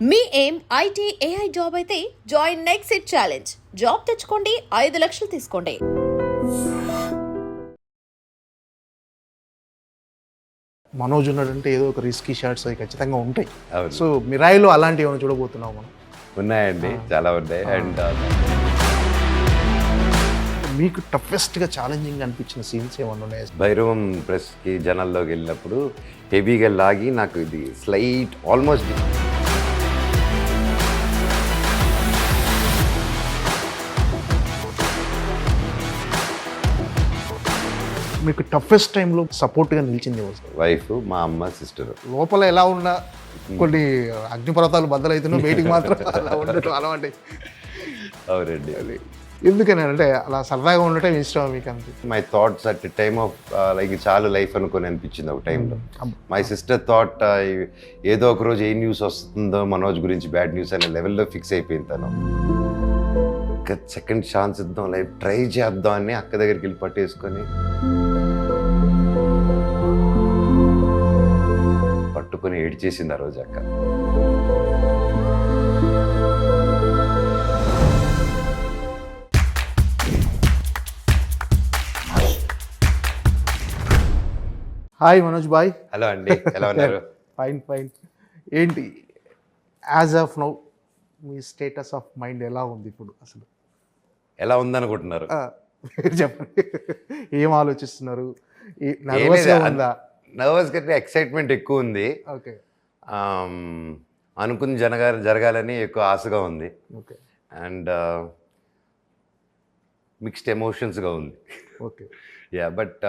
మీ ఏం IT AI job అయితే join next it challenge. Job తెచ్చుకోండి ఐదు లక్షలు తీసుకోండి. మనోజ్ ఉన్నాడంటే ఏదో ఒక రిస్కీ షాట్స్ అవి ఖచ్చితంగా ఉంటాయి. అవును. సో మిరాయిలో అలాంటివి ఏమైనా చూడబోతున్నాం మనం? ఉన్నాయండి చాలా ఉన్నాయి. uh, అండ్ మీకు టఫెస్ట్గా ఛాలెంజింగ్ అనిపించిన సీన్స్ ఏమైనా ఉన్నాయి? భైరవం ప్రెస్కి జనాల్లోకి వెళ్ళినప్పుడు హెవీగా లాగి నాకు ఇది స్లైట్ ఆల్మోస్ట్ మీకు టఫెస్ట్ టైంలో సపోర్ట్గా నిలిచింది వైఫ్ మా అమ్మ సిస్టర్ లోపల ఎలా ఉన్నా కొన్ని అగ్నిపర్వతాలు బద్దలవుతున్నాయి బయటికి మాత్రం అలా ఉండటం అలవాటు. అవునండి. ఎందుకని అంటే అలా సరదాగా ఉండటం ఇష్టం మీకు అంతే. My thoughts at time of like చాలా లైఫ్ అనుకొని అనిపించింది ఒక టైంలో మై సిస్టర్ థాట్ ఏదో ఒక రోజు ఏ న్యూస్ వస్తుందో మనోజ్ గురించి బ్యాడ్ న్యూస్ అనే లెవెల్లో ఫిక్స్ అయిపోయింది తను. సెకండ్ ఛాన్స్ ఇద్దాం లైఫ్ ట్రై చేద్దాం అని అక్క దగ్గరికి వెళ్ళి పట్టేసుకొని పట్టుకొని ఏడ్చేసింది ఆ రోజు అక్క. హాయ్ మనోజ్ బాయ్. హలో అండి ఎలా ఉన్నారు? Fine fine. ఏంటి యాజ్ ఆఫ్ నౌ మీ స్టేటస్ ఆఫ్ మైండ్ ఎలా ఉంది ఇప్పుడు అసలు? ఎలా ఉందనుకుంటున్నారు? చెప్పండి. ఏం ఆలోచిస్తున్నారు? నర్వస్గా ఉందా? నర్వస్ కంటే ఎక్సైట్మెంట్ ఎక్కువ ఉంది. ఓకే. అనుకుని జనగా జరగాలని ఎక్కువ ఆశగా ఉంది. ఓకే. అండ్ మిక్స్డ్ ఎమోషన్స్గా ఉంది. ఓకే. యా బట్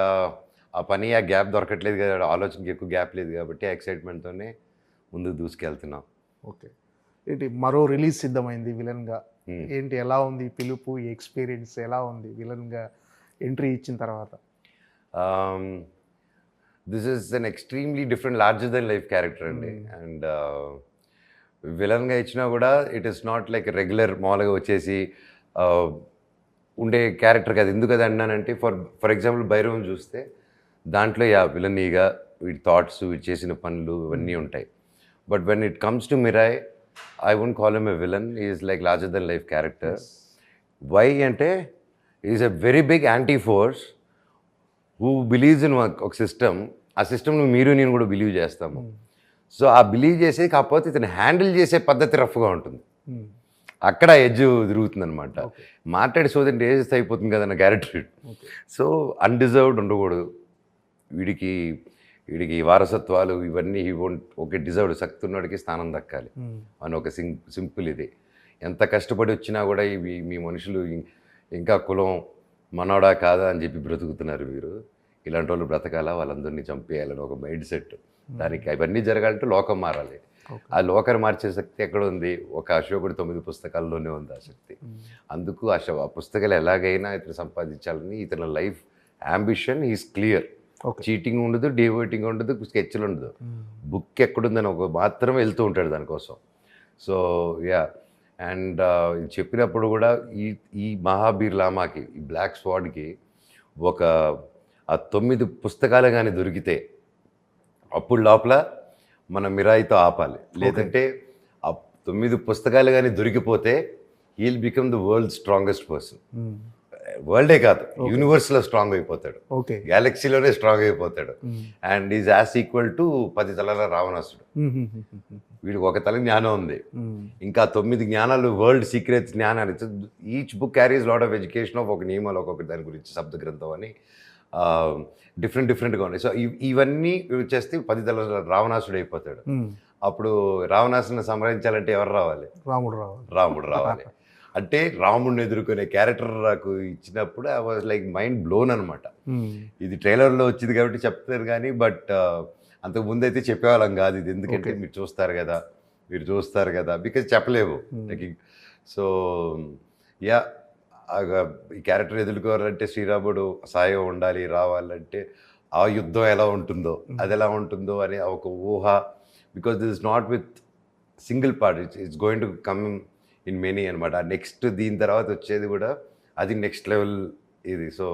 ఆ పని ఆ గ్యాప్ దొరకట్లేదు కదా ఆలోచనకి ఎక్కువ గ్యాప్ లేదు కాబట్టి ఆ ఎక్సైట్మెంట్తోనే ముందుకు దూసుకెళ్తున్నాం. ఓకే. ఏంటి మరో రిలీజ్ సిద్ధమైంది విలన్గా. Hmm. ఏంటి ఎలా ఉంది పిలుపు ఎక్స్పీరియన్స్ ఎలా ఉంది విలన్గా ఎంట్రీ ఇచ్చిన తర్వాత? This is an extremely different larger than life character అండి. అండ్ విలన్గా ఇచ్చినా కూడా it is not like regular మామూలుగా వచ్చేసి uh, ఉండే క్యారెక్టర్ కాదు. ఎందుకు అది అన్నానంటే ఫర్ ఫర్ ఎగ్జాంపుల్ భైరవం చూస్తే దాంట్లో యా విలనీగా వీటి థాట్స్ వీటి చేసిన పనులు ఇవన్నీ ఉంటాయి. But when it comes to Mirai I won't call em a villain is like larger than life character why అంటే is a very big anti force who believes in ఒక సిస్టమ్ ఆ సిస్టమ్ను మీరు నేను కూడా బిలీవ్ చేస్తాము. సో ఆ believe చేసేది కాకపోతే ఇతను హ్యాండిల్ చేసే పద్ధతి రఫ్గా ఉంటుంది. Hmm. అక్కడ ఎడ్జ్ తిరుగుతుంది అనమాట మాట్లాడి సోదంటే ఏజెస్ అయిపోతుంది కదన్న క్యారెక్టర్. సో అన్డిజర్వ్డ్ ఉండకూడదు. వీడికి వీడికి వారసత్వాలు ఇవన్నీ ఓకే డిజర్వ్డ్ శక్తి ఉన్నవాడికి స్థానం దక్కాలి. అని ఒక సింగ్ సింపుల్ ఇది. ఎంత కష్టపడి వచ్చినా కూడా ఇవి మీ మనుషులు ఇంకా కులం మనోడా కాదా అని చెప్పి బ్రతుకుతున్నారు మీరు ఇలాంటి వాళ్ళు బ్రతకాలా? వాళ్ళందరినీ చంపేయాలని ఒక మైండ్ సెట్. దానికి అవన్నీ జరగాలంటే లోకం మారాలి. ఆ లోకర్ మార్చే శక్తి ఎక్కడ ఉంది ఒక అశోకుడు తొమ్మిది పుస్తకాల్లోనే ఉంది ఆ శక్తి. అందుకు ఆ శ- ఆ పుస్తకాలు ఎలాగైనా ఇతను సంపాదించాలని ఇతని life ambition is clear. Cheating ఉండదు డివోటింగ్ ఉండదు స్కెచ్లు ఉండదు. బుక్ ఎక్కడుందని ఒక మాత్రం వెళ్తూ ఉంటాడు దానికోసం. So yeah. అండ్ చెప్పినప్పుడు కూడా ఈ ఈ మహాబీర్ లామాకి ఈ బ్లాక్ స్వాడ్కి ఒక ఆ తొమ్మిది పుస్తకాలు కానీ దొరికితే అప్పుడు లోపల మన మిరాయితో ఆపాలి. లేదంటే ఆ తొమ్మిది పుస్తకాలు కానీ దొరికిపోతే he'll become the world strongest person. వరల్డే కాదు. యూనివర్స్లో స్ట్రాంగ్ అయిపోతాడు. ఓకే. గ్యాలక్సీలోనే స్ట్రాంగ్ అయిపోతాడు. And is as equal to పది తలల రావణాసుడు. వీడికి ఒక తల జ్ఞానం ఉంది. ఇంకా తొమ్మిది జ్ఞానాలు world secrets జ్ఞానాలు. Each book carries lot of education of ఒక నియమాలు ఒక్కొక్క దాని గురించి శబ్ద గ్రంథం అని డిఫరెంట్ డిఫరెంట్గా ఉన్నాయి. సో ఇవన్నీ వచ్చేస్తే పది తల రావణాసుడు అయిపోతాడు. అప్పుడు రావణాసుని సంహరించాలంటే ఎవరు రావాలి? రాముడు రావాలి. రాముడు రావాలి. అంటే రాముడిని ఎదుర్కొనే క్యారెక్టర్ నాకు ఇచ్చినప్పుడు I was like mind blown అనమాట ఇది ట్రైలర్లో వచ్చింది కాబట్టి చెప్తారు కానీ బట్ అంతకు ముందు అయితే చెప్పేవాళ్ళం కాదు ఇది. ఎందుకంటే మీరు చూస్తారు కదా మీరు చూస్తారు కదా బికాజ్ చెప్పలేవు. సో యా ఈ క్యారెక్టర్ ఎదుర్కోవాలంటే శ్రీరాముడు సాయం ఉండాలి రావాలంటే ఆ యుద్ధం ఎలా ఉంటుందో అది ఎలా ఉంటుందో అనే ఒక ఊహ. Because this is not with single part it's it's going to come in many అనమాట నెక్స్ట్ దీని తర్వాత వచ్చేది కూడా అది నెక్స్ట్ లెవెల్ ఇది. సో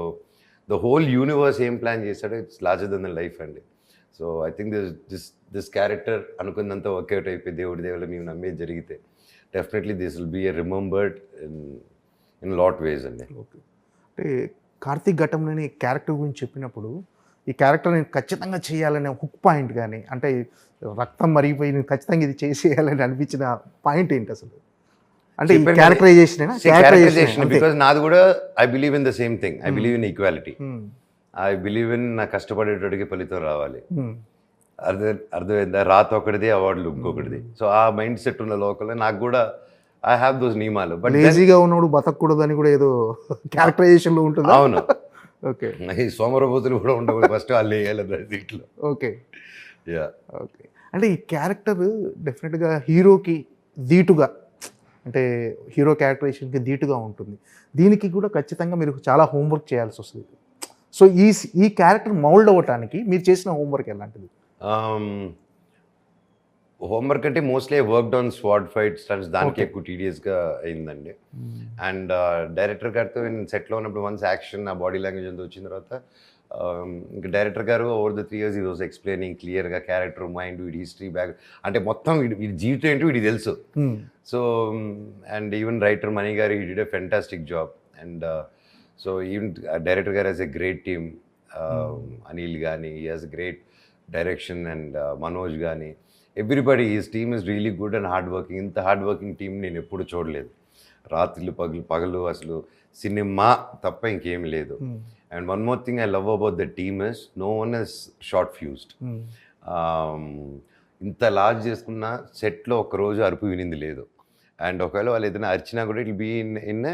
ద హోల్ యూనివర్స్ ఏం ప్లాన్ చేశాడో it's larger than the life అండి. So I think this this this character అనుకున్నంత వర్కౌట్ అయిపోయి దేవుడి దేవుళ్ళు మేము నమ్మేది జరిగితే definitely this will be a remembered in lot ways అండి. ఓకే. అంటే కార్తీక్ ఘటంలోని క్యారెక్టర్ గురించి చెప్పినప్పుడు ఈ క్యారెక్టర్ నేను ఖచ్చితంగా చేయాలనే హుక్ పాయింట్ కానీ అంటే రక్తం మరిగిపోయి నేను ఖచ్చితంగా ఇది చేసేయాలని అనిపించిన పాయింట్ ఏంటి అసలు? అంటే క్యారెక్టరైజేషన్ క్యారెక్టరైజేషన్ నాది కూడా I believe in the same thing I believe in equality Hmm. I believe in నా కష్టపడేటోడికి ఫలితం రావాలి. అర్థం అర్థమైందా? రాత ఒకటిది అవార్డులు ఇంకొకటిది సో ఆ మైండ్ సెట్ ఉన్న లోకల్లో నాకు కూడా ఐ హ్యావ్ దోస్ నియమాలు బట్ లేజీగా ఉన్నప్పుడు బతకూడదు అని కూడా ఏదో క్యారెక్టరైజేషన్లో ఉంటుంది? అవును. ఓకే ఈ సోమరబోతులు కూడా ఉండకూడదు ఫస్ట్ వాళ్ళు వేయాలి దీంట్లో. ఓకే యా ఓకే అంటే ఈ క్యారెక్టర్ డెఫినెట్గా హీరోకి ధీటుగా అంటే హీరో క్యారెక్టరైజేషన్కి ధీటుగా ఉంటుంది. దీనికి కూడా ఖచ్చితంగా మీరు చాలా హోంవర్క్ చేయాల్సి వస్తుంది. సో ఈ ఈ క్యారెక్టర్ మౌల్డ్ అవ్వటానికి మీరు చేసిన హోంవర్క్ ఎలాంటిది? హోంవర్క్ అంటే mostly work on sword fight stunts దానికి ఎక్కువ టీడియస్గా అయిందండి. అండ్ డైరెక్టర్ గారితో నేను సెట్లో ఉన్నప్పుడు వన్స్ యాక్షన్ నా బాడీ లాంగ్వేజ్ అంతా వచ్చిన తర్వాత ఇంకా డైరెక్టర్ గారు over the three years he was explaining క్లియర్గా క్యారెక్టర్ మైండ్ వీడి హిస్టరీ బ్యాక్ అంటే మొత్తం వీడి వీడి జీవితం ఏంటో వీడికి తెలుసు. So and even writer Mani గారు he did a fantastic job and so even director గారు as a great team Anil కానీ he has great direction and Manoj కానీ everybody is team is really good and hard working ఇంత hard working team నేను ఎప్పుడు చూడలేదు. రాత్రులు పగలు పగలు అసలు సినిమా తప్ప ఇంకేం లేదు. And one more thing I love about the team is no one is short fused Um, ఇంత లార్జ్ చేసుకున్న సెట్లో రోజు అరుపు వినింది లేదు. అండ్ ఒకవేళ వాళ్ళు ఏదైనా అరిచినా కూడా it be in in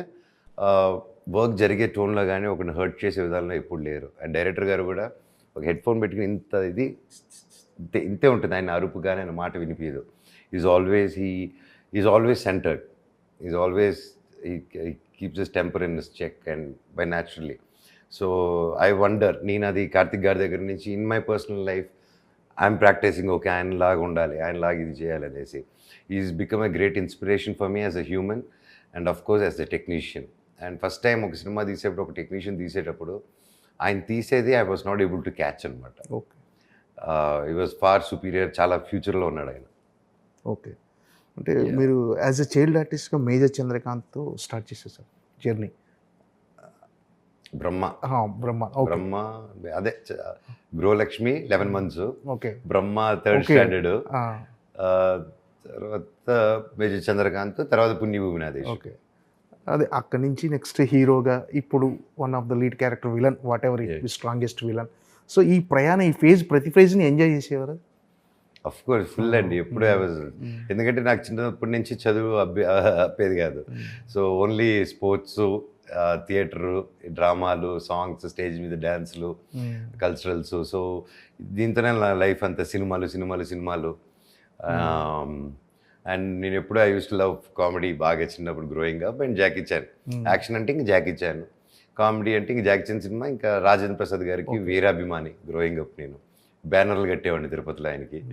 work జరిగే టోన్లో కానీ ఒకరిని హర్ట్ చేసే విధానంలో ఎప్పుడు లేరు. అండ్ డైరెక్టర్ గారు కూడా ఒక హెడ్ ఫోన్ పెట్టుకుని ఇంత ఇది ఇంతే ఇంతే ఉంటుంది. ఆయన అరుపుగానే ఆయన మాట వినిపించదు is always he is always centred is always keeps is temper in is check and by naturally so I wonder నేను అది కార్తిక్ గారి దగ్గర నుంచి in my personal life I'm practising okay ఆయన లాగా ఉండాలి ఆయన లాగా ఇది చేయాలి అనేసి. Is become a great inspiration for me as a human and of course as a technician and first time ఒక సినిమా తీసేటప్పుడు ఒక టెక్నీషియన్ తీసేటప్పుడు ఆయన తీసేది I was not able to catch అనమాట okay he was far superior చాలా ఫ్యూచర్లో ఉన్నాడు ఆయన. ఓకే అంటే మీరు యాజ్ ఎ చైల్డ్ ఆర్టిస్ట్గా మేజర్ చంద్రకాంత్తో స్టార్ట్ చేసేసారు జర్నీ బ్రహ్మ. బ్రహ్మ. బ్రహ్మ అదే Gruhalakshmi eleven months okay Brahma third. Standard తర్వాత మేజర్ చంద్రకాంత్ తర్వాత పుణ్యభూమి నాదేశ్. ఓకే అదే అక్కడి నుంచి నెక్స్ట్ హీరోగా ఇప్పుడు one of the lead character villain whatever. Strongest villain so ఈ ప్రయాణం ఈ ఫేజ్ ప్రతి ఫేజ్ని ఎంజాయ్ చేసేవారు? అఫ్ కోర్స్ ఫుల్ అండి ఎప్పుడు ఎందుకంటే నాకు చిన్నప్పటి నుంచి చదువు అబ్బే అప్పేది కాదు. సో ఓన్లీ స్పోర్ట్స్ థియేటరు డ్రామాలు సాంగ్స్ స్టేజ్ మీద డ్యాన్స్లు కల్చరల్స్ సో దీంతోనే నా లైఫ్ అంతా సినిమాలు సినిమాలు సినిమాలు. అండ్ నేను ఎప్పుడు I used to love comedy బాగా చిన్నప్పుడు growing up and Jackie Chan action అంటే ఇంక జాకీ చాన్ కామెడీ అంటే ఇంక జాకీ చాన్ సినిమా ఇంకా రాజేంద్ర ప్రసాద్ గారికి వీరాభిమాని గ్రోయింగ్ అప్ నేను. బ్యానర్లు కట్టేవాడిని తిరుపతిలో ఆయనకి.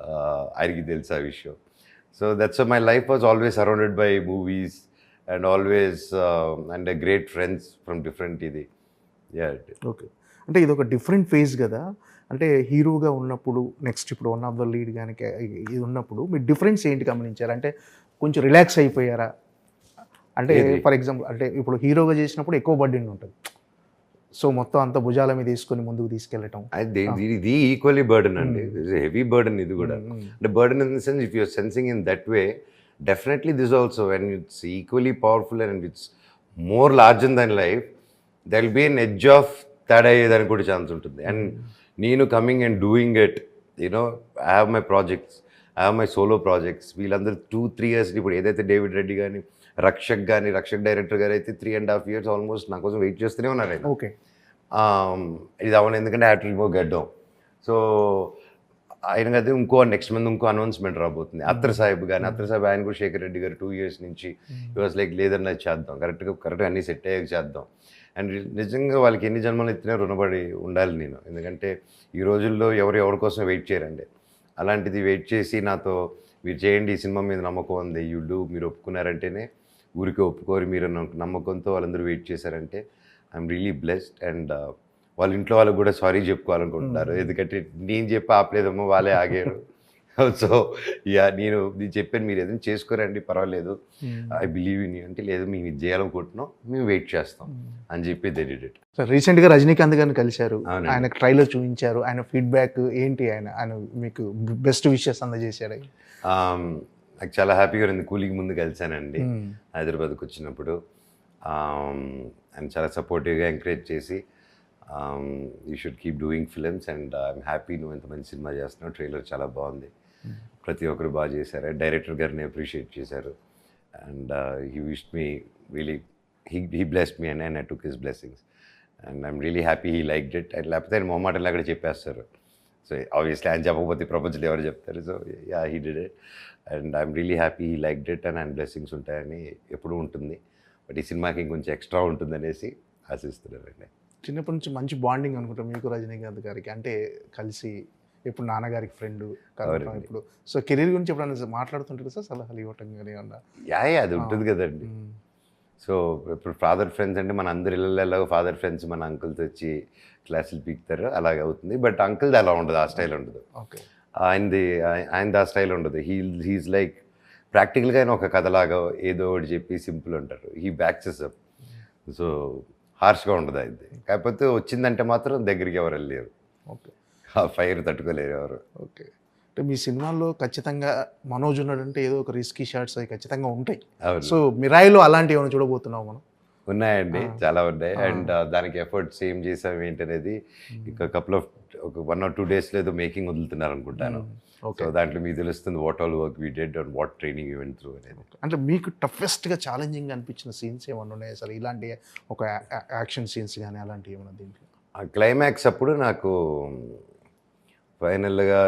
ఆ, ఆయనకి తెలుసు ఆ విషయం. So that's my life was always surrounded by movies and always and great friends from different ఇది. ఓకే. అంటే ఇది ఒక డిఫరెంట్ ఫేజ్ కదా. అంటే హీరోగా ఉన్నప్పుడు నెక్స్ట్ ఇప్పుడు వన్ ఆఫ్ ద లీడ్ కానీ ఇది ఉన్నప్పుడు మీరు డిఫరెన్స్ ఏంటి గమనించారు? అంటే కొంచెం రిలాక్స్ అయిపోయారా? అంటే? ఫర్ ఎగ్జాంపుల్ అంటే ఇప్పుడు హీరోగా చేసినప్పుడు ఎక్కువ బడ్డీని ఉంటుంది. సో మొత్తం అంత భుజాల మీద తీసుకొని ముందుకు తీసుకెళ్ళటం. ఇది ఈక్వల్లీ బర్డన్ అండి. హెవీ బర్డన్ ఇది కూడా. అంటే burden in the sense if you're sensing in that way definitely this also when it's equally powerful and it's more larger than life there will be an edge of తేడా అయ్యేదానికి కూడా chance ఉంటుంది. And నేను coming and doing it you know I have my projects I have my solo projects వీళ్ళందరూ two three years ఇప్పుడు ఏదైతే David Reddy కానీ రక్షక్ కానీ రక్షక్ డైరెక్టర్ గారు అయితే three and half years almost నా కోసం వెయిట్ చేస్తూనే ఉన్నారు ఆయన. ఓకే. ఇది అవ్వను ఎందుకంటే రిమూవ్ గడ్డం. సో ఆయన కదా ఇంకో నెక్స్ట్ మంత్ ఇంకో అనౌన్స్మెంట్ రాబోతుంది. అత్తర్ సాహిబ్ కానీ అత్తర్ సాహిబ్ ఆయన కూడా శేఖర్ రెడ్డి గారు టూ ఇయర్స్ నుంచి వాజ్ లైక్ లేదన్నా చేద్దాం. కరెక్ట్గా కరెక్ట్గా అన్నీ సెట్ అయ్యాక చేద్దాం. అండ్ నిజంగా వాళ్ళకి ఎన్ని జన్మలు ఎత్తినా రుణపడి ఉండాలి నేను. ఎందుకంటే ఈ రోజుల్లో ఎవరు ఎవరి కోసం వెయిట్ చేయరండి. అలాంటిది వెయిట్ చేసి నాతో మీరు చేయండి ఈ సినిమా మీద నమ్మకం ఉంది. యూ డూ మీరు ఒప్పుకున్నారంటేనే ఊరికి ఒప్పుకోరు మీరు నమ్మ- నమ్మకంతో వాళ్ళందరూ వెయిట్ చేశారంటే ఐఎమ్ రియలీ బ్లెస్డ్ అండ్ వాళ్ళ ఇంట్లో వాళ్ళకి కూడా సారీ చెప్పుకోవాలనుకుంటున్నారు. ఎందుకంటే నేను చెప్పి ఆపలేదమ్మో వాళ్ళే ఆగారు. సో యా నేను చెప్పాను మీరు ఏదైనా చేసుకోరండి పర్వాలేదు. ఐ బిలీవ్ ఇన్ అంటే లేదు మేము ఇది చేయాలనుకుంటున్నాం మేము వెయిట్ చేస్తాం. అని చెప్పి సార్ రీసెంట్గా రజనీకాంత్ గారిని కలిశారు. ఆయన ట్రైలర్ చూపించారు. ఆయన ఫీడ్బ్యాక్ ఏంటి ఆయన? ఆయన మీకు బెస్ట్ విషెస్ అందజేశాడు. Um, నాకు చాలా హ్యాపీగా ఉంది. కూలింగ్ ముందు కలిశానండి హైదరాబాద్కి వచ్చినప్పుడు. అండ్ చాలా సపోర్టివ్గా ఎంకరేజ్ చేసి you should keep doing films and I'm happy నువ్వు ఎంత మంచి సినిమా చేస్తున్నావు. ట్రైలర్ చాలా బాగుంది. ప్రతి ఒక్కరు బాగా చేశారు. డైరెక్టర్ గారిని అప్రిషియేట్ చేశారు. And he wish me really he he blessed me and I took his blessings and I'm really happy he like it and లేకపోతే ఆయన మొహమాటలు అక్కడ చెప్పేస్తారు. సో ఆబ్వియస్లీ ఆయన చెప్పకపోతే ప్రపంచంలో ఎవరు చెప్తారు? So yeah he did it and I'm really happy he like it and ఆయన బ్లెస్సింగ్స్ ఉంటాయని ఎప్పుడూ ఉంటుంది. బట్ ఈ సినిమాకి ఇంకొంచెం ఎక్స్ట్రా ఉంటుందనేసి ఆశిస్తున్నారండి చిన్నప్పటి నుంచి మంచి బాండింగ్ అనుకుంటా మీకు రజనీకాంత్ గారికి. అంటే కలిసి ఇప్పుడు నాన్నగారికి ఫ్రెండ్. ఇప్పుడు సో కెరీర్ గురించి ఎప్పుడైనా మాట్లాడుతుంటారు సార్ సలహాలు ఇవ్వటం కానీ ఏమన్నా? యా అది ఉంటుంది కదండి. సో ఇప్పుడు ఫాదర్ ఫ్రెండ్స్ అంటే మన అందరి ఇళ్ళల్లో ఫాదర్ ఫ్రెండ్స్ మన అంకుల్తో వచ్చి క్లాసులు పీకుతారు అలాగే అవుతుంది. బట్ అంకుల్ది అలా ఉండదు ఆ స్టైల్ ఉండదు. ఓకే. ఆయనది ఆయ- ఆయనది ఆ స్టైల్ ఉండదు. హీ హీస్ లైక్ ప్రాక్టికల్గా ఆయన ఒక కథలాగా ఏదో ఒకటి చెప్పి సింపుల్ ఉంటారు హీ బ్యాక్సెస్ అప్ సో హార్ష్గా ఉండదు ఆయనది. కాకపోతే వచ్చిందంటే మాత్రం దగ్గరికి ఎవరు వెళ్ళలేరు. ఓకే. ఆ ఫైర్ తట్టుకోలేరు ఎవరు. ఓకే. అంటే మీ సినిమాల్లో ఖచ్చితంగా మనోజ్ ఉన్నాడంటే ఏదో ఒక రిస్కీ షాట్స్ అవి ఖచ్చితంగా ఉంటాయి. సో మిరాయిలో అలాంటివి ఏమైనా చూడబోతున్నాం మనం? ఉన్నాయండి. చాలా ఉన్నాయి. అండ్ దానికి ఎఫర్ట్స్ ఏం చేసాం ఏంటనేది ఇంకా కపుల్ ఆఫ్ ఒక వన్ ఆర్ టూ డేస్లో ఏదో మేకింగ్ వదులుతున్నారు అనుకుంటాను సో దాంట్లో మీకు తెలుస్తుంది what all work we did and what training we went through అనేది. అంటే మీకు టఫెస్ట్గా ఛాలెంజింగ్ అనిపించిన సీన్స్ ఏమైనా ఉన్నాయి సార్? ఇలాంటి ఒక యాక్షన్ సీన్స్ కానీ అలాంటివి ఏమైనా దీంట్లో? ఆ క్లైమాక్స్ అప్పుడు నాకు ఫైనల్గా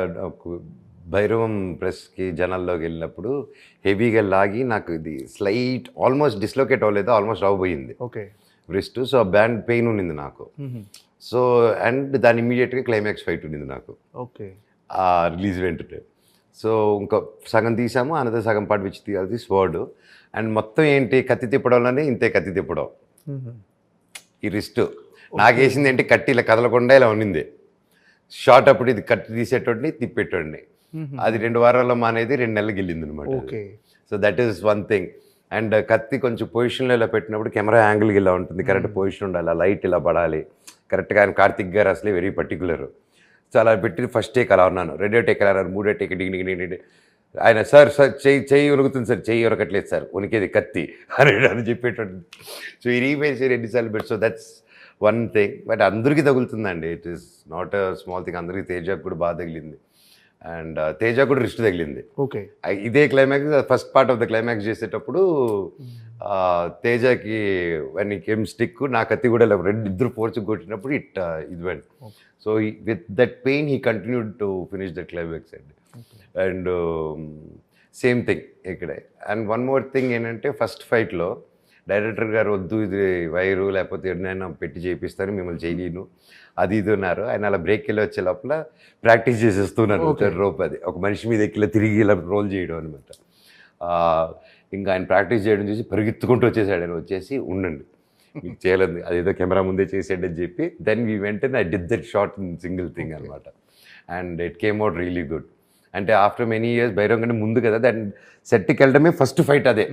భైరవం ప్రెస్కి జనాల్లోకి వెళ్ళినప్పుడు హెవీగా లాగి నాకు ఇది స్లైట్ ఆల్మోస్ట్ డిస్లోకేట్ అవ్వలేదు ఆల్మోస్ట్ అవ్వబోయింది ఓకే. రిస్ట్ సో ఆ బ్యాండ్ పెయిన్ ఉన్నింది నాకు. సో అండ్ దాని ఇమీడియట్గా క్లైమాక్స్ ఫైట్ ఉన్నింది నాకు. ఓకే. ఆ రిలీజ్ వెంటనే సో ఇంకా సగం తీసాము అనదే సగం పాటు విచ్చి తీయాలి స్వర్డ్ అండ్ మొత్తం ఏంటి కత్తి తిప్పడంలోనే ఇంతే కత్తి తిప్పడం. ఈ రిస్ట్. నాకేసింది ఏంటి కట్టి ఇలా కదలకుండా ఇలా ఉన్నింది. షార్ట్ అప్పుడు ఇది కట్టి తీసేటోడిని తిప్పేటోడిని. అది రెండు వారాల్లో మానేది రెండు నెలలకు వెళ్ళింది అనమాట okay. So that is one thing and కత్తి కొంచెం పొజిషన్లో ఇలా పెట్టినప్పుడు కెమెరా యాంగిల్ ఇలా ఉంటుంది. కరెక్ట్ పొజిషన్ ఉండాలి లైట్ ఇలా పడాలి. కరెక్ట్గా ఆయన కార్తిక్ గారు అసలే వెరీ పర్టికులర్ సో అలా పెట్టి ఫస్ట్ టేక్ అలా ఉన్నాను. రెండో టేక్ అలా అన్నారు మూడో టేక్ డింగ్ డింగ్. ఆయన సార్ సార్ చెయ్యి చెయ్యి ఉనుకుతుంది సార్ చెయ్యి ఉరకట్లేదు సార్ ఉనికేది కత్తి. అని అని చెప్పేటట్టు సో ఈ రీమేజ్ ఎన్నిసార్లు పెట్టి so that's one thing but అందరికీ తగులుతుందండి. It is not a small thing అందరికీ తేజకు కూడా బాగా తగిలింది. అండ్ తేజ కూడా రిస్ట్ తగిలింది. ఓకే. ఇదే climax first part of the climax చేసేటప్పుడు తేజకి వన్ కేమ్ స్టిక్ నా కత్తి కూడా రెండు ఇద్దరు ఫోర్స్ కొట్టినప్పుడు ఇట్ ఇది went so with that pain he continued to finish the climax అండి అండ్ సేమ్ థింగ్ ఇక్కడే. అండ్ వన్ మోర్ థింగ్ ఏంటంటే ఫస్ట్ ఫైట్లో డైరెక్టర్ గారు వద్దు ఇది వైరు లేకపోతే ఎన్నైనా పెట్టి చేపిస్తాను మిమ్మల్ని చేయలేను అది ఇది ఉన్నారు ఆయన అలా బ్రేక్ వెళ్ళి వచ్చే లోపల ప్రాక్టీస్ చేసేస్తున్నారు. రోప్ అది. ఒక మనిషి మీద ఎక్కి ఇలా తిరిగి ఇలా రోల్ చేయడం అనమాట ఇంకా ఆయన ప్రాక్టీస్ చేయడం చూసి పరిగెత్తుకుంటూ వచ్చేసాడు. ఆయన వచ్చేసి ఉండండి మీకు చేయలేదు. అదేదో కెమెరా ముందే చేసాడు అని చెప్పి. దెన్ వీ వెంటనే I did that short single thing అనమాట and it came out really good అంటే ఆఫ్టర్ మెనీ ఇయర్స్ బైరం కంటే ముందు కదా దాని సెట్కి వెళ్ళడమే ఫస్ట్ ఫైట్ అదే.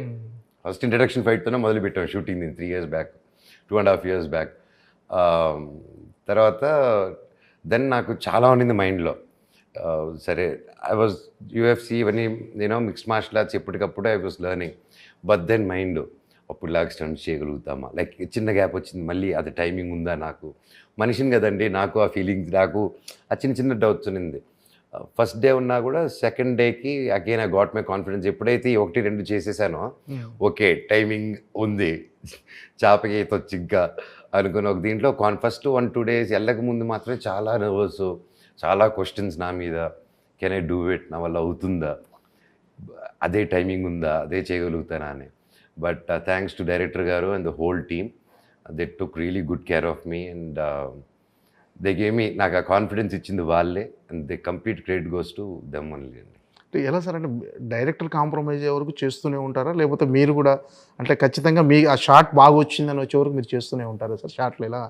ఫస్ట్ ఇంట్రడక్షన్ ఫైట్తోనే మొదలుపెట్టాం షూటింగ్ నేను three years back two and half years back తర్వాత దెన్ నాకు చాలా ఉండింది మైండ్లో. Uh, సరే ఐ వాజ్ యూఎఫ్సి ఇవన్నీ నేను మిక్స్డ్ మార్షల్ ఆర్ట్స్ ఎప్పటికప్పుడు I was learning but then mind అప్పుడు లాగా స్టంట్ చేయగలుగుతామా? లైక్ చిన్న గ్యాప్ వచ్చింది మళ్ళీ అది టైమింగ్ ఉందా నాకు? మనిషిని కదండి నాకు ఆ ఫీలింగ్స్ నాకు ఆ చిన్న చిన్న డౌట్స్ ఉన్నింది. ఫస్ట్ డే ఉన్నా కూడా సెకండ్ డేకి again I got my confidence ఎప్పుడైతే ఒకటి రెండు చేసేసానో ఓకే టైమింగ్ ఉంది. చేపకి ఇంకా అనుకుని ఒక దీంట్లో కాన్ ఫస్ట్ వన్ టూ డేస్ వెళ్ళక ముందు మాత్రమే చాలా నర్వస్ చాలా క్వశ్చన్స్ నా మీద. కెన్ ఐ డూ ఇట్ నా వల్ల అవుతుందా? అదే టైమింగ్ ఉందా? అదే చేయగలుగుతానా అని. బట్ థ్యాంక్స్ టు డైరెక్టర్ గారు and the whole team they took really good care of me and they gave me నాకు ఆ కాన్ఫిడెన్స్ ఇచ్చింది వాళ్ళే and they complete credit goes to them only అండి. అంటే ఎలా సార్ అంటే డైరెక్టర్ కాంప్రమైజ్ అయ్యే వరకు చేస్తూనే ఉంటారా? లేకపోతే మీరు కూడా అంటే ఖచ్చితంగా మీ ఆ షార్ట్ బాగా వచ్చిందని వచ్చే వరకు మీరు చేస్తూనే ఉంటారా సార్? షార్ట్లు ఎలా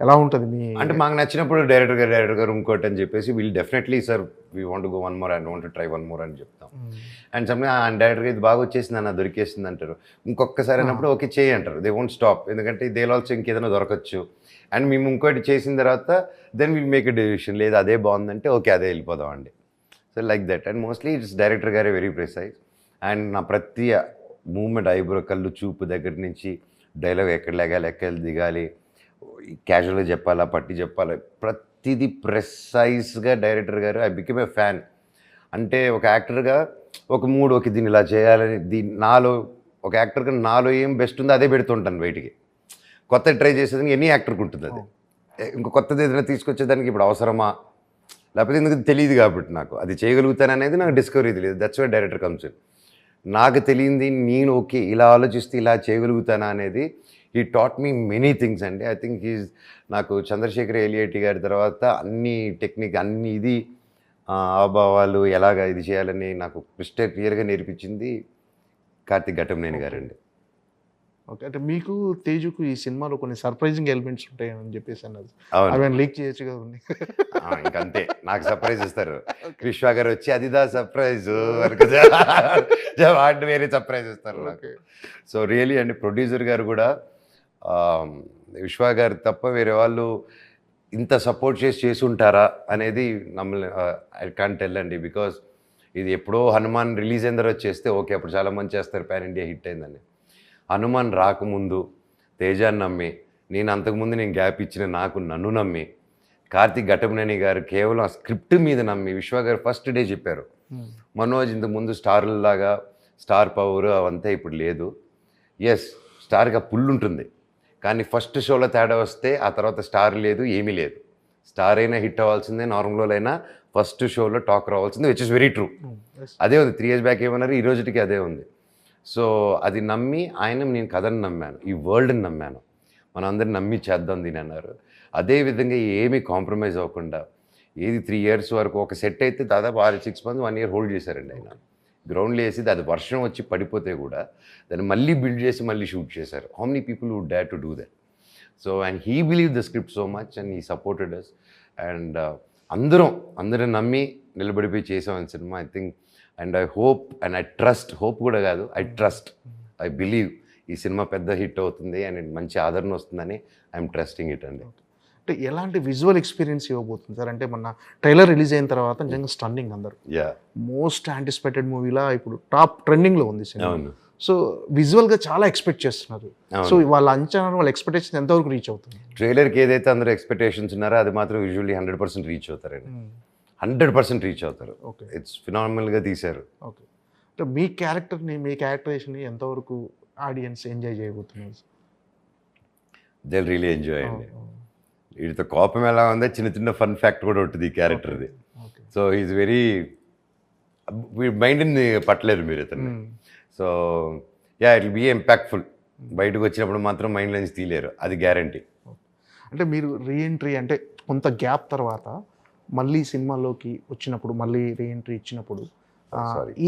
ఎలా ఉంటుంది మీ అంటే మాకు నచ్చినప్పుడు డైరెక్టర్ గారు డైరెక్టర్ గారు ఇంకోటి అని చెప్పేసి వీళ్ళు definitely sir we want go one more and want try one more అని చెప్తాం. అండ్ సమ్ డైరెక్టర్గా ఇది బాగా వచ్చేసింది అన్న దొరికేసింది అంటారు. ఇంకొకసారి అన్నప్పుడు ఓకే చేయి అంటారు. దే వోంట్ స్టాప్ ఎందుకంటే దే ఆల్సో ఇంకేదైనా దొరకచ్చు. అండ్ మేము ఇంకోటి చేసిన తర్వాత then will make a decision లేదు అదే బాగుందంటే ఓకే అదే వెళ్ళిపోదాం అండి so like that and mostly it's director గారే వెరీ ప్రిసైజ్ అండ్ నా ప్రతి మూమెంట్ ఐబ్రో కళ్ళు చూపు దగ్గర నుంచి డైలాగ్ ఎక్కడ లెగాలి ఎక్కడ దిగాలి క్యాజువల్గా చెప్పాలా పట్టి చెప్పాలా ప్రతిదీ ప్రెసైజ్గా డైరెక్టర్ గారు ఐ బికెమ్ ఏ ఫ్యాన్ అంటే ఒక యాక్టర్గా ఒక మూడు ఒక దీన్ని ఇలా చేయాలని దీని నాలో ఒక యాక్టర్గా నాలో ఏం బెస్ట్ ఉందో అదే పెడుతుంటాను బయటికి. కొత్త ట్రై చేసేదానికి ఎన్ని యాక్టర్కి ఉంటుంది అది. ఇంకో కొత్తది ఏదైనా తీసుకొచ్చేదానికి ఇప్పుడు అవసరమా? లేకపోతే ఎందుకు తెలియదు కాబట్టి నాకు. అది చేయగలుగుతాను అనేది నాకు డిస్కవరీ తెలియదు. That's why director comes in నాకు తెలియంది నేను ఓకే ఇలా ఆలోచిస్తే ఇలా చేయగలుగుతానా అనేది ఈ టాట్ మీ మెనీ థింగ్స్ అండి. ఐ థింక్ ఈజ్ నాకు చంద్రశేఖర్ ఎలియేటి గారి తర్వాత అన్ని టెక్నిక్ అన్ని ఇది ఆ, హావభావాలు ఎలాగ ఇది చేయాలని నాకు క్రిస్టల్ క్లియర్గా నేర్పించింది కార్తిక్ ఘటంనేని గారండి. ఓకే. అంటే మీకు తేజుకు ఈ సినిమాలో కొన్ని సర్ప్రైజింగ్ ఎలిమెంట్స్ ఉంటాయని చెప్పేసి అన్నారు. అవును. అవి లీక్ చేయొచ్చు కదా ఇంకంతే. నాకు సర్ప్రైజ్ ఇస్తారు. విశ్వ గారు వచ్చి అదిదా సర్ప్రైజ్ వాటిని వేరే సర్ప్రైజ్ ఇస్తారు నాకు. సో రియలీ అండి ప్రొడ్యూసర్ గారు కూడా విశ్వ గారు తప్ప వేరే వాళ్ళు ఇంత సపోర్ట్ చేసి చేసి ఉంటారా అనేది నమ్మల్ని ఐ కాంట్ టెల్ అండి. బికాస్ ఇది ఎప్పుడో హనుమాన్ రిలీజ్ అయిన తర్వాత చేస్తే ఓకే అప్పుడు చాలా మంది చేస్తారు. పాన్ ఇండియా హిట్ అయిందని. హనుమాన్ రాకముందు తేజాన్ని నమ్మి నేను అంతకుముందు నేను గ్యాప్ ఇచ్చిన నాకు నన్ను నమ్మి కార్తీక్ ఘటమనేని గారు కేవలం ఆ స్క్రిప్ట్ మీద నమ్మి విశ్వ గారు ఫస్ట్ డే చెప్పారు. మనోజ్ ఇంతకుముందు స్టార్లాగా స్టార్ పవర్ అవంతా ఇప్పుడు లేదు. ఎస్ స్టార్గా పుల్ ఉంటుంది. కానీ ఫస్ట్ షోలో తేడా వస్తే ఆ తర్వాత స్టార్ లేదు ఏమీ లేదు. స్టార్ అయినా హిట్ అవ్వాల్సిందే నార్మల్ అయినా ఫస్ట్ షోలో టాక్ రావాల్సిందే విచ్ ఇస్ వెరీ ట్రూ అదే ఉంది త్రీ ఇయర్స్ బ్యాక్ ఏమన్నారు? ఈ రోజుకి అదే ఉంది. సో అది నమ్మి ఆయన నేను కథను నమ్మాను ఈ వరల్డ్ని నమ్మాను. మనం అందరిని నమ్మి చేద్దాం దీని అన్నారు. అదేవిధంగా ఏమీ కాంప్రమైజ్ అవ్వకుండా ఏది త్రీ ఇయర్స్ వరకు ఒక సెట్ అయితే దాదాపు ఆరు six months one year hold చేశారండి ఆయన. గ్రౌండ్లో వేసి అది వర్షం వచ్చి పడిపోతే కూడా దాన్ని మళ్ళీ బిల్డ్ చేసి మళ్ళీ షూట్ చేశారు. How many people would dare to do that so and he believe the script so much and he supported us and అందరం అందరం నమ్మి నిలబడిపోయి చేసాం cinema. I think and I hope and I trust hope కూడా కాదు I trust I believe ఈ సినిమా పెద్ద హిట్ అవుతుంది అండ్ మంచి ఆదరణ వస్తుందని ఐఎమ్ ట్రస్టింగ్ ఇట్ అండి. అంటే ఎలాంటి విజువల్ ఎక్స్పీరియన్స్ ఇవ్వబోతుంది సార్? అంటే మొన్న ట్రైలర్ రిలీజ్ అయిన తర్వాత నిజంగా స్టన్నింగ్ అందరు. యా మోస్ట్ యాంటిసిపేటెడ్ మూవీలా ఇప్పుడు టాప్ ట్రెండింగ్లో ఉంది సినిమా. సో విజువల్గా చాలా ఎక్స్పెక్ట్ చేస్తున్నారు. సో వాళ్ళ అంచనా వాళ్ళ ఎక్స్పెక్టేషన్ ఎంతవరకు రీచ్ అవుతుంది ట్రైలర్కి ఏదైతే అందరూ ఎక్స్పెక్టేషన్స్ ఉన్నారో అది మాత్రం యూజువల్లీ హండ్రెడ్ పర్సెంట్ రీచ్ అవుతారండి. హండ్రెడ్ పర్సెంట్ రీచ్ అవుతారు. ఓకే. ఇట్స్ ఫినార్మల్గా తీశారు. ఓకే. అంటే మీ క్యారెక్టర్ని మీ క్యారెక్టరేషన్ని ఎంతవరకు ఆడియన్స్ ఎంజాయ్ చేయబోతున్నారు? దే రియలీ ఎంజాయ్ అండి వీటితో కోపం ఎలా ఉందో చిన్న చిన్న ఫన్ ఫ్యాక్ట్ కూడా ఉంటుంది ఈ క్యారెక్టర్ది. సో ఈజ్ వెరీ మైండ్ని పట్టలేదు మీరు ఇతన్ని. సో యా ఇట్ బీ ఇంపాక్ట్ఫుల్ బయటకు వచ్చినప్పుడు మాత్రం మైండ్ నుంచి తీయలేరు. అది గ్యారంటీ అంటే మీరు రీఎంట్రీ అంటే కొంత గ్యాప్ తర్వాత మళ్ళీ సినిమాలోకి వచ్చినప్పుడు మళ్ళీ రీఎంట్రీ ఇచ్చినప్పుడు.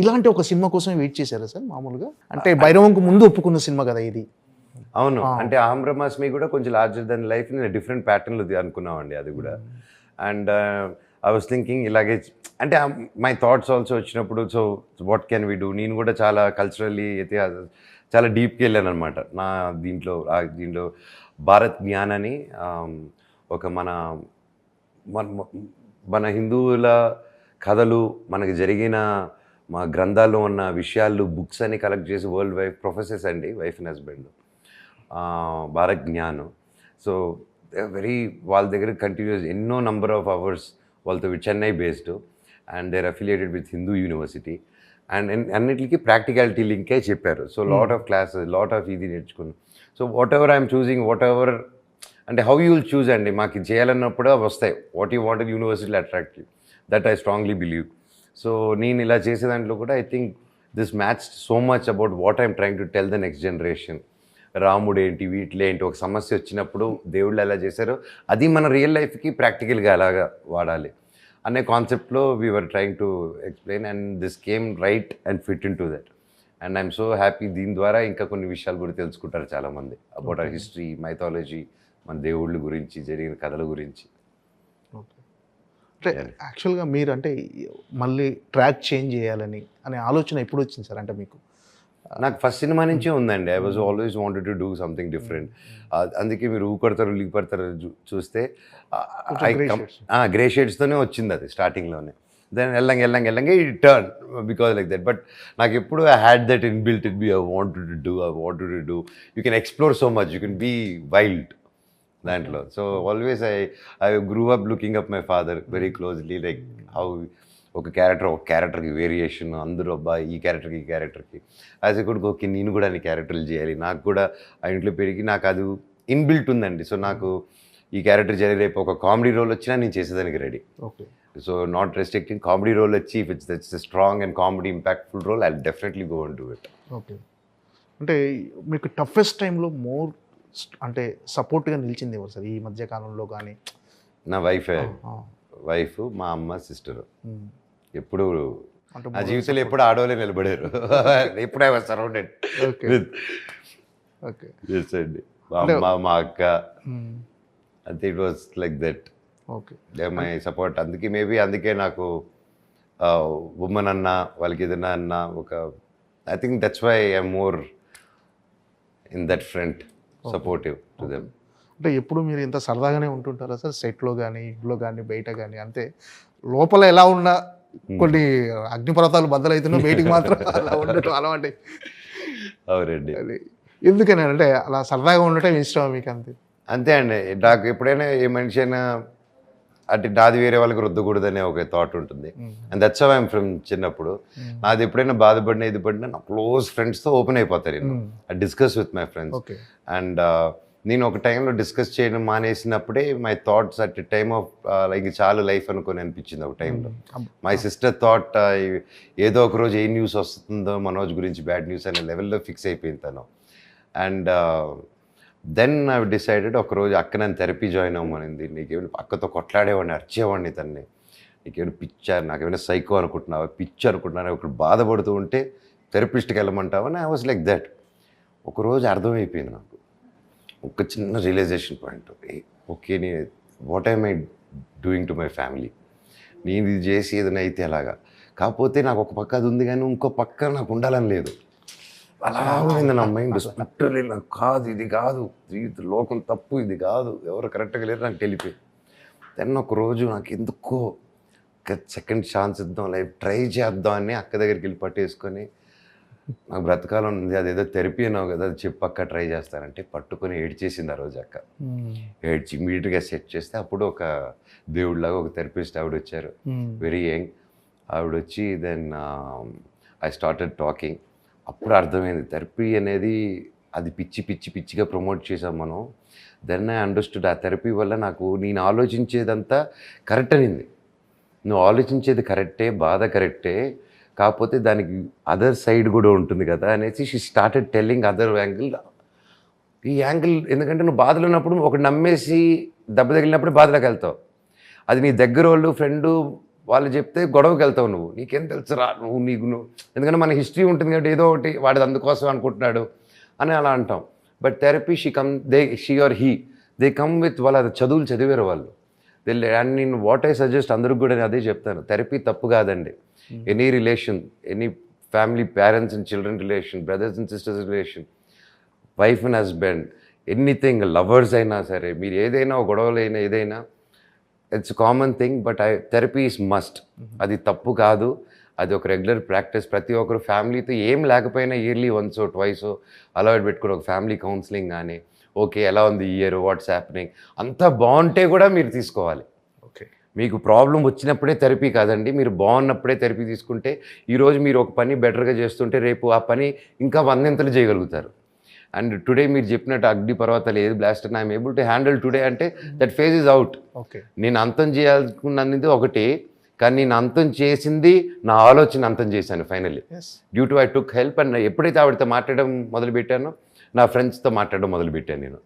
ఇలాంటి ఒక సినిమా కోసం వెయిట్ చేశారా సార్ మామూలుగా? అంటే భైరవంకు ముందు ఒప్పుకున్న సినిమా కదా ఇది. అవును. అంటే ఆమ్ బ్రహ్మాస్మి కూడా కొంచెం లార్జర్ దెన్ లైఫ్ నేను డిఫరెంట్ ప్యాటర్న్లో అనుకున్నామండి అది కూడా. అండ్ ఐ వాస్ థింకింగ్ ఇలాగే అంటే మై థాట్స్ ఆల్సో వచ్చినప్పుడు so what can we do నేను కూడా చాలా కల్చరల్లీ ఇతిహాస చాలా డీప్కి వెళ్ళాను అనమాట నా దీంట్లో దీంట్లో భారత్ జ్ఞాన్ అని ఒక మన మన హిందువుల కథలు మనకి జరిగిన మా గ్రంథాల్లో ఉన్న విషయాలు బుక్స్ అని కలెక్ట్ చేసి వరల్డ్ వైఫ్ ప్రొఫెసర్స్ అండి wife and husband. Bharat Gyan. So very వాళ్ళ దగ్గర కంటిన్యూస్ ఎన్నో నంబర్ ఆఫ్ అవర్స్ వాళ్ళతో Chennai based and there affiliated with Hindu university and అన్నిటికీ ప్రాక్టికాలిటీ లింకే చెప్పారు. So lot of classes lot of ఇది నేర్చుకున్నాను so whatever I'm choosing whatever అంటే హౌ యూ విల్ చూజ్ అండి మాకు ఇది చేయాలన్నప్పుడు అవి వస్తాయి. వాట్ యూ వాంట్ యూనివర్సిటీలో attractive that I strongly believe so నేను ఇలా చేసే దాంట్లో కూడా I think this match so much about what I'm trying to tell the next generation రాముడు ఏంటి వీటిలో ఏంటి ఒక సమస్య వచ్చినప్పుడు దేవుళ్ళు ఎలా చేశారో అది మన రియల్ లైఫ్కి ప్రాక్టికల్గా ఎలాగా వాడాలి అనే కాన్సెప్ట్లో we're trying to explain and this came right and fit in to that and I'm so happy దీని ద్వారా ఇంకా కొన్ని విషయాలు కూడా తెలుసుకుంటారు చాలామంది అబౌట్ అవర్ హిస్టరీ మైథాలజీ మన దేవుళ్ళ గురించి జరిగిన కథల గురించి. ఓకే. అంటే యాక్చువల్గా మీరు అంటే మళ్ళీ ట్రాక్ చేంజ్ చేయాలని అనే ఆలోచన ఎప్పుడు వచ్చింది సార్? అంటే మీకు నాకు ఫస్ట్ సినిమా నుంచే ఉందండి. I was always wanted to do something different అందుకే మీరు ఊ కొడతారు లీగ్ పడతారు చూ- చూస్తే. గ్రే షేడ్స్తోనే వచ్చింది అది స్టార్టింగ్లోనే దెన్ ఎల్లంగా ఎల్లంగా ఎల్లంగా ఈ turn because like that but నాకు ఎప్పుడు I had that inbuilt it be I want to do I want to do you can explore so much you can be wild దాంట్లో. So always I I grew up looking up my father very closely like how ఒక character ఒక క్యారెక్టర్కి variation అందరూ అబ్బా ఈ క్యారెక్టర్కి ఈ క్యారెక్టర్కి యాజ్ ఎ కొడుకు ఓకే నేను కూడా అన్ని క్యారెక్టర్లు చేయాలి. నాకు కూడా ఆ ఇంట్లో పెరిగి నాకు అది ఇన్బిల్ట్ ఉందండి. సో నాకు ఈ క్యారెక్టర్ చేయాలి. రేపు ఒక కామెడీ రోల్ వచ్చినా నేను చేసేదానికి ready okay. So not restricting comedy role వచ్చి if it's it's strong and comedy impactful role I definitely go and do it okay. అంటే మీకు టఫెస్ట్ టైంలో మోర్ అంటే సపోర్ట్గా నిలిచింది ఎవరు సార్? ఈ మధ్య కాలంలో కానీ? నా వైఫ్ వైఫ్ మా అమ్మ సిస్టర్. ఎప్పుడు నా జీవితంలో ఎప్పుడు ఆడవాళ్ళే నిలబడారు. ఎప్పుడు ఐ వాజ్ సరౌండెడ్ ఓకే. అండి. మా అమ్మ మా అక్క. అంతే it was like that okay. My support అందుకే మేబీ అందుకే నాకు ఉమెన్ అన్న వాళ్ళకి ఏదైనా అన్న ఒక I think that's why I'm more in that front supportive to them అంటే ఎప్పుడు మీరు ఇంత సరదాగానే ఉంటుంటారా సార్? సెట్లో కానీ ఇంట్లో కానీ బయట కానీ అంతే లోపల ఎలా ఉన్నా కొన్ని అగ్నిపర్వతాలు బద్దలైతున్నా బయటికి మాత్రం అలా ఉండటం అలవాటే. అవునండి. అది ఎందుకని అంటే అలా సరదాగా ఉండటం ఇష్టం మీకు అంతే అంతే అండి. నాకు ఎప్పుడైనా ఏ మనిషి అయినా అంటే నాది వేరే వాళ్ళకి రుద్దకూడదనే ఒక థాట్ ఉంటుంది. అండ్ దట్స్ ఐమ్ ఫ్రమ్ చిన్నప్పుడు. నాది ఎప్పుడైనా బాధపడినా ఇది పడినా నా క్లోజ్ ఫ్రెండ్స్తో ఓపెన్ అయిపోతారు నేను. I discuss with my friends and నేను ఒక టైంలో డిస్కస్ చేయడం మానేసినప్పుడే my thoughts at time of like చాలు లైఫ్ అనుకొని అనిపించింది ఒక టైంలో. మై సిస్టర్ థాట్ ఏదో ఒక రోజు ఏ న్యూస్ వస్తుందో మనోజ్ గురించి బ్యాడ్ న్యూస్ అనే లెవెల్లో ఫిక్స్ అయిపోయింది తను. అండ్ దెన్ ఐ డిసైడెడ్ ఒకరోజు అక్క నన్ను థెరపీ జాయిన్ అవ్వమనింది. నీకేమైనా అక్కతో కొట్లాడేవాడిని అరిచేవాడిని తన్ని. నీకేమైనా పిచ్చారు నాకేమైనా సైకో అనుకుంటున్నావా? పిచ్చి అనుకుంటున్నాను ఒకటి బాధపడుతూ ఉంటే థెరపిస్ట్కి వెళ్ళమంటావని ఐ వాజ్ లైక్ దట్ ఒకరోజు అర్థమైపోయింది నాకు. ఒక చిన్న రియలైజేషన్ పాయింట్ ఓకే నేను what I my doing to my family నేను ఇది చేసి ఏదైనా అయితే అలాగా కాకపోతే నాకు ఒక పక్క అది ఉంది కానీ ఇంకో పక్క నాకు ఉండాలని లేదు. అలా ఉంది నా మైండ్ స్పిట్టలే నాకు కాదు ఇది కాదు. జీవిత లోకం తప్పు ఇది కాదు. ఎవరు కరెక్ట్గా లేరు నాకు తెలిపోయింది దెన్ ఒక రోజు నాకు ఎందుకో సెకండ్ ఛాన్స్ ఇద్దాం లైఫ్ ట్రై చేద్దాం అని అక్క దగ్గరికి వెళ్ళి పట్టేసుకొని నాకు బ్రతకాలం ఉంది అదేదో థెరపీ అన్నావు కదా అది చెప్పక్క ట్రై చేస్తానంటే పట్టుకొని ఏడ్చేసింది ఆ రోజు అక్క. ఏడ్చి ఇమీడియట్గా సెట్ చేస్తే అప్పుడు ఒక దేవుడిలాగా ఒక థెరపిస్ట్ ఆవిడ వచ్చారు. వెరీ యంగ్ ఆవిడ వచ్చి దెన్ ఐ స్టార్టెడ్ టాకింగ్ అప్పుడు అర్థమైంది. థెరపీ అనేది అది పిచ్చి పిచ్చి పిచ్చిగా ప్రమోట్ చేసాం మనం. దెన్ ఐ అండర్స్టూడ్ ఆ థెరపీ వల్ల నాకు నేను ఆలోచించేదంతా కరెక్ట్ అనింది. నువ్వు ఆలోచించేది కరెక్టే బాధ కరెక్టే కాకపోతే దానికి అదర్ సైడ్ కూడా ఉంటుంది కదా అనేసి she started telling other angle. ఈ యాంగిల్ ఎందుకంటే నువ్వు బాధలు ఉన్నప్పుడు ఒకటి నమ్మేసి దెబ్బ తగిలినప్పుడు బాధలోకి వెళ్తావు. అది నీ దగ్గర వాళ్ళు ఫ్రెండు వాళ్ళు చెప్తే గొడవకి వెళ్తావు నువ్వు. నీకేం తెలుసురా నువ్వు నీకు నువ్వు. ఎందుకంటే మన హిస్టరీ ఉంటుంది కాబట్టి ఏదో ఒకటి వాడి అందుకోసం అనుకుంటున్నాడు అని అలా అంటాం. But therapy she come they she or he they come with వాళ్ళ చదువులు చదివారు వాళ్ళు. దే అండ్ నేను వాట్ ఐ సజెస్ట్ అందరికి కూడా నేను అదే చెప్తాను. థెరపీ తప్పు కాదండి. Any relation any family parents and children relation brothers and sisters relation wife and husband anything lovers అయినా సరే మీరు ఏదైనా ఒక గొడవలు అయినా ఏదైనా it's common thing but I therapy is must అది తప్పు కాదు. అది ఒక రెగ్యులర్ ప్రాక్టీస్ ప్రతి ఒక్కరు ఫ్యామిలీతో ఏం లేకపోయినా ఇయర్లీ వన్స్ ట్వైస్ అలవాటు పెట్టుకుని ఒక ఫ్యామిలీ కౌన్సిలింగ్ కానీ ఓకే ఎలా ఉంది ఇయర్ వాట్స్ హ్యాపెనింగ్ అంతా బాగుంటే కూడా మీరు తీసుకోవాలి. ఓకే మీకు ప్రాబ్లం వచ్చినప్పుడే థెరపీ కాదండి. మీరు బాగున్నప్పుడే థెరపీ తీసుకుంటే ఈరోజు మీరు ఒక పని బెటర్గా చేస్తుంటే రేపు ఆ పని ఇంకా వందెంతలు చేయగలుగుతారు. అండ్ టుడే మీరు చెప్పినట్టు అగ్ని పర్వతాలు ఏది బ్లాస్ట్ అని I'm able to handle today అంటే that phase is out okay నేను అంతం చేయాలనుకున్నది ఒకటి కానీ నేను అంతం చేసింది నా ఆలోచన అంతం చేశాను finally due to I took help and ఎప్పుడైతే ఆవిడతో మాట్లాడడం మొదలుపెట్టానో నా ఫ్రెండ్స్తో మాట్లాడడం మొదలుపెట్టాను నేను.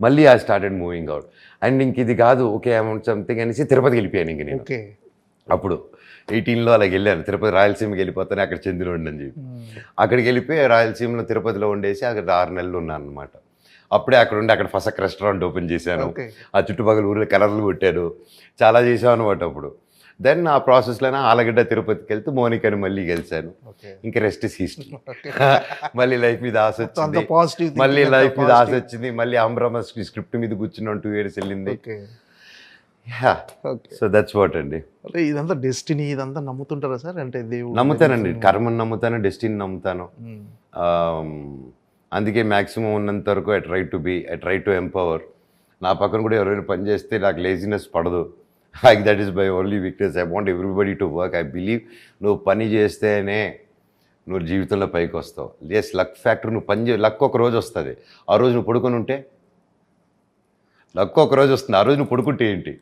మళ్ళీ I started moving out and ఇంక ఇది కాదు ఓకే అమౌంట్ సంథింగ్ అనేసి తిరుపతికి వెళ్ళిపోయాను ఇంక నేను. అప్పుడు. ఎయిటీన్లో అలాగ వెళ్ళాను. తిరుపతి రాయలసీమకి వెళ్ళిపోతాను అక్కడ చెందిన అని చెప్పి. అక్కడికి వెళ్ళిపోయి రాయలసీమలో తిరుపతిలో ఉండేసి అక్కడ ఆరు నెలలు ఉన్నాను అనమాట అప్పుడే అక్కడ ఉండి అక్కడ ఫసక్ రెస్టారెంట్ ఓపెన్ చేశాను. ఆ చుట్టుపక్కల ఊర్లో కలర్లు కొట్టాను చాలా చేసాం అనమాట అప్పుడు. దెన్ ఆ ప్రాసెస్లోనే ఆలగడ్డ తిరుపతికి వెళ్తే మోనికని మళ్ళీ గెలిచాను. ఇంకా రెస్ట్ ఇస్ హిస్టరీ మళ్ళీ లైఫ్ మీద ఆశ వచ్చింది. పాజిటివ్ మళ్ళీ లైఫ్ మీద ఆశ వచ్చింది. మళ్ళీ అంబ్రమ స్క్రిప్ట్ మీద కూర్చున్నాం టూ ఇయర్స్ వెళ్ళింది. సో దట్స్ వాట్ అండి. అంటే ఇదంతా డెస్టినీ ఇదంతా నమ్ముతుంటారా సార్? అంటే దేవుడు నమ్ముతానండి. కర్మను నమ్ముతాను డెస్టినీ నమ్ముతాను. ఉమ్. Um, అందుకే మ్యాక్సిమం ఉన్నంత వరకు I try to be I try to empower నా పక్కన కూడా ఎవరైనా పని చేస్తే నాకు లేజినెస్ పడదు. Like that is by only weakness I want everybody to work I believe నువ్వు పని చేస్తేనే నువ్వు జీవితంలో పైకి వస్తావు. ఎస్ లక్ ఫ్యాక్టర్ నువ్వు పని చే లక్ ఒక రోజు వస్తుంది. ఆ రోజు నువ్వు పడుకొని ఉంటే లక్ ఒక రోజు వస్తుంది. ఆ రోజు నువ్వు పడుకుంటే ఏంటి?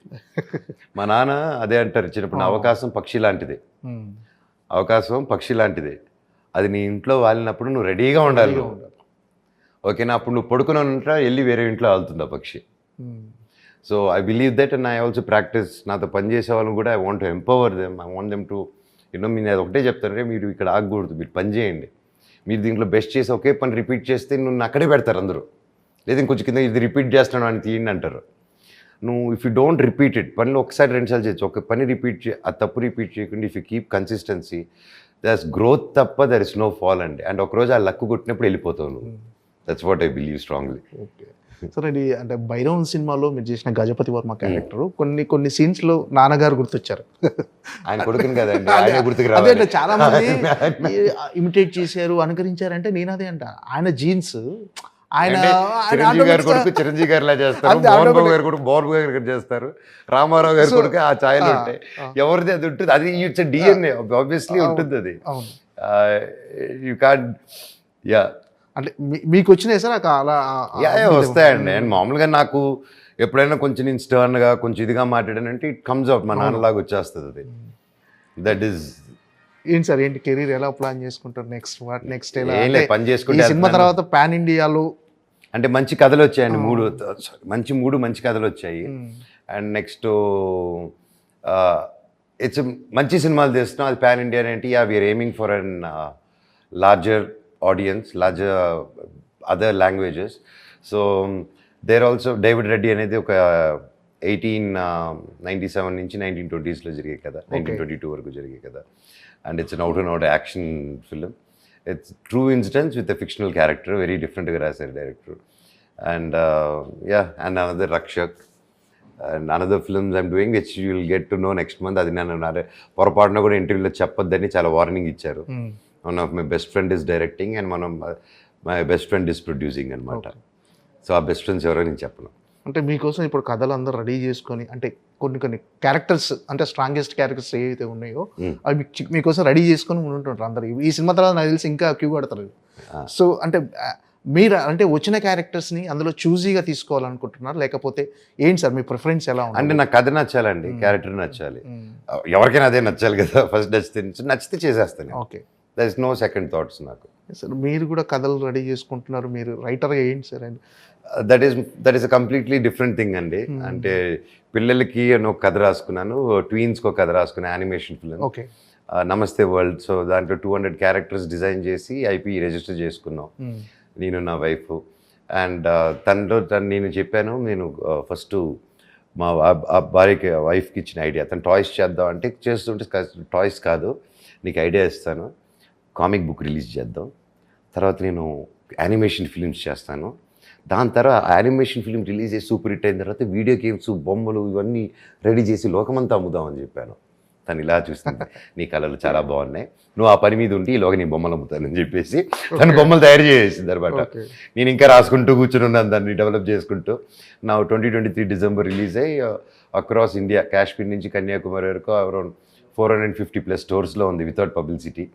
మా నాన్న అదే అంటారు చిన్నప్పుడు అవకాశం పక్షి లాంటిది. అవకాశం పక్షి లాంటిది. అది నీ ఇంట్లో వాలినప్పుడు నువ్వు రెడీగా ఉండాలి. ఓకేనా అప్పుడు నువ్వు పడుకుని ఉంటా వెళ్ళి వేరే ఇంట్లో వెళ్తుంది ఆ పక్షి. So I believe that and I also practice నాతో పనిచేసే వాళ్ళని కూడా I want empower them I want them to you know మీరు అది ఒకటే చెప్తానంటే మీరు ఇక్కడ ఆగకూడదు. మీరు పని చేయండి. మీరు దీంట్లో బెస్ట్ చేసి ఒకే పని రిపీట్ చేస్తే నువ్వు అక్కడే పెడతారు అందరూ. లేదా ఇంకొంచెం కింద ఇది రిపీట్ చేస్తున్నాను అని తీయండి అంటారు. నువ్వు if you don't repeat it పనిలో ఒకసారి రెండుసార్లు చేయొచ్చు. ఒక పని రిపీట్ చే ఆ తప్పు రిపీట్ చేయకుండా if you keep consistency thus growth తప్ప దర్ ఇస్ నో ఫాల్ అండి. అండ్ ఒకరోజు ఆ లక్కు కొట్టినప్పుడు వెళ్ళిపోతావు నువ్వు. That's what I believe strongly okay sir ఇది అంటే భైరవన్ సినిమాలో మీరు చేసిన గజపతి వర్మ క్యారెక్టర్ కొన్ని కొన్ని సీన్స్లో నాన్నగారు గుర్తొచ్చారు. ఆయన కొడుకుని కదండి ఆయన గుర్తుకు అదే చాలా మంది ఇమిటేట్ చేశారు అనుకరించారంటే నేను అదే అంట. ఆయన జీన్స్ ఆయన చిరంజీవి గారి కొడుకు చిరంజీవి గారు ఇలా చేస్తారు. మోహన్ బాబు గారు కొడుకు మోహన్ బాబు గారు చేస్తారు. రామారావు గారి కొడుకు ఆ ఛాయలు ఉంటాయి. ఎవరిది అది ఉంటుంది? అది ఇట్స్ డిఎన్ఏ ఆబ్వియస్లీ. ఉంటుంది అది. యూ కాన్ యా అంటే మీకు వచ్చినాయి సార్? అలా వస్తాయండి. అండ్ మామూలుగా నాకు ఎప్పుడైనా కొంచెం నేను స్టర్న్గా కొంచెం ఇదిగా మాట్లాడానంటే ఇట్ కమ్స్ అవుట్ మా నాన్నలాగా వచ్చేస్తుంది అది. దట్ ఈస్ ఏంటి సార్ ఏంటి కెరీర్ ఎలా ప్లాన్ చేసుకుంటారు నెక్స్ట్? వాట్ నెక్స్ట్ ఎలా? అంటే పని చేసుకుంటే సినిమా. తర్వాత పాన్ ఇండియాలో అంటే మంచి కథలు వచ్చాయండి మూడు మంచి మూడు మంచి కథలు వచ్చాయి. అండ్ నెక్స్ట్ ఇట్స్ మంచి సినిమాలు తీస్తున్నాం. అది పాన్ ఇండియా ఏంటి? Yeah we're aiming for an larger audience larger other languages so there also David Reddy అనేది ఒక ఎయిటీన్ నైంటీ సెవెన్ నుంచి నైన్టీన్ ట్వంటీస్లో జరిగే కదా నైన్టీన్ ట్వంటీ టూ వరకు జరిగే కదా and it's out and out action film it's true incidents with a fictional character very డిఫరెంట్గా రాశారు director and yeah and another Rakshak and another films I'm doing which you will get to know next month అది నేను పొరపాటున కూడా ఇంటర్వ్యూలో చెప్పొద్దని చాలా warning ఇచ్చారు. One of my best friend is directing and మనం my best friend is producing అనమాట సో ఆ బెస్ట్ ఫ్రెండ్స్ ఎవరో నేను చెప్పను. అంటే మీకోసం ఇప్పుడు కథలు అందరూ రెడీ చేసుకొని అంటే కొన్ని కొన్ని క్యారెక్టర్స్ అంటే స్ట్రాంగెస్ట్ క్యారెక్టర్స్ ఏవైతే ఉన్నాయో. అవి మీకోసం రెడీ చేసుకొని ఉంటుంటారు అందరు. ఈ సినిమా తర్వాత నాకు తెలిసి ఇంకా క్యూ కడతారు. Ah. సో అంటే మీరు అంటే వచ్చిన క్యారెక్టర్స్ని అందులో చూజీగా తీసుకోవాలనుకుంటున్నారు? లేకపోతే ఏంటి సార్ మీ ప్రిఫరెన్స్ ఎలా అంటే ఉంటుంది నాకు కథ నచ్చాలండి క్యారెక్టర్ నచ్చాలి. ఎవరికైనా అదే నచ్చాలి కదా ఫస్ట్ నచ్చితే నచ్చితే చేసేస్తాను okay. There is no second thoughts నాకు. సార్ మీరు కూడా కథలు రెడీ చేసుకుంటున్నారు మీరు రైటర్గా ఏంటి sir? And that is that is a completely different thing అండి. అంటే పిల్లలకి నేను ఒక కథ రాసుకున్నాను. ట్వీన్స్కి ఒక కథ రాసుకున్నాను animation film okay Namaste world so దాంట్లో టూ హండ్రెడ్ క్యారెక్టర్స్ డిజైన్ చేసి ఐపీ రిజిస్టర్ చేసుకున్నాం. నేను నా వైఫ్ అండ్ తనలో తను నేను చెప్పాను నేను ఫస్ట్ మా భార్యకి వైఫ్కి ఇచ్చిన ఐడియా తను టాయ్స్ చేద్దాం అంటే చేస్తుంటే టాయ్స్ కాదు. నీకు ఐడియా ఇస్తాను. కామిక్ బుక్ రిలీజ్ చేద్దాం. తర్వాత నేను యానిమేషన్ ఫిలిమ్స్ చేస్తాను. దాని తర్వాత యానిమేషన్ ఫిలిం రిలీజ్ చేసి సూపర్ హిట్ అయిన తర్వాత వీడియో గేమ్స్ బొమ్మలు ఇవన్నీ రెడీ చేసి లోకమంతా అమ్ముదామని చెప్పాను. తను ఇలా చూస్తుంది నీ కళలు చాలా బాగున్నాయి. నువ్వు ఆ పని మీద ఉండి ఈలోగా నీ బొమ్మలు అమ్ముతానని చెప్పేసి తను బొమ్మలు తయారు చేసేసింది అనమాట నేను ఇంకా రాసుకుంటూ కూర్చుని ఉన్నాను దాన్ని డెవలప్ చేసుకుంటూ. నా twenty twenty three December release అయ్యి అక్రాస్ ఇండియా కాశ్మీర్ నుంచి కన్యాకుమారి వరకు around four hundred fifty plus స్టోర్స్లో ఉంది without publicity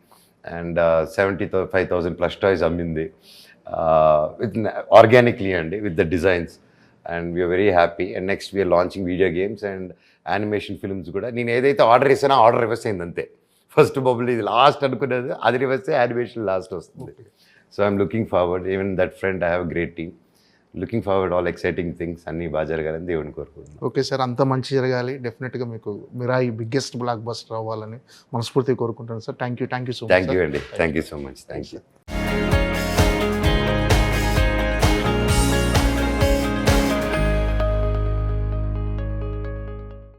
and seventy five thousand plus toys అమ్మింది. విత్ ఆర్గానిక్లీ అండి with the designs and we're very happy and next we're launching video games and animation films కూడా. నేను ఏదైతే order ఇస్తానో order reverse అయింది అంతే. First bubble ఇది last అనుకునేది అది రివర్స్ యానిమేషన్ లాస్ట్ వస్తుంది. So I'm looking forward even that friend I have great team looking forward all exciting things అన్నీ బాగా జరగాలని దేవుని కోరుకుంటున్నాను ఓకే సార్ అంత మంచి జరగాలి. డెఫినెట్గా మీకు మిరాయి బిగ్గెస్ట్ బ్లాక్ బస్టర్ అవ్వాలని మనస్ఫూర్తిగా కోరుకుంటాను sir thank you thank you so much thank you అండి. Thank you so much thank you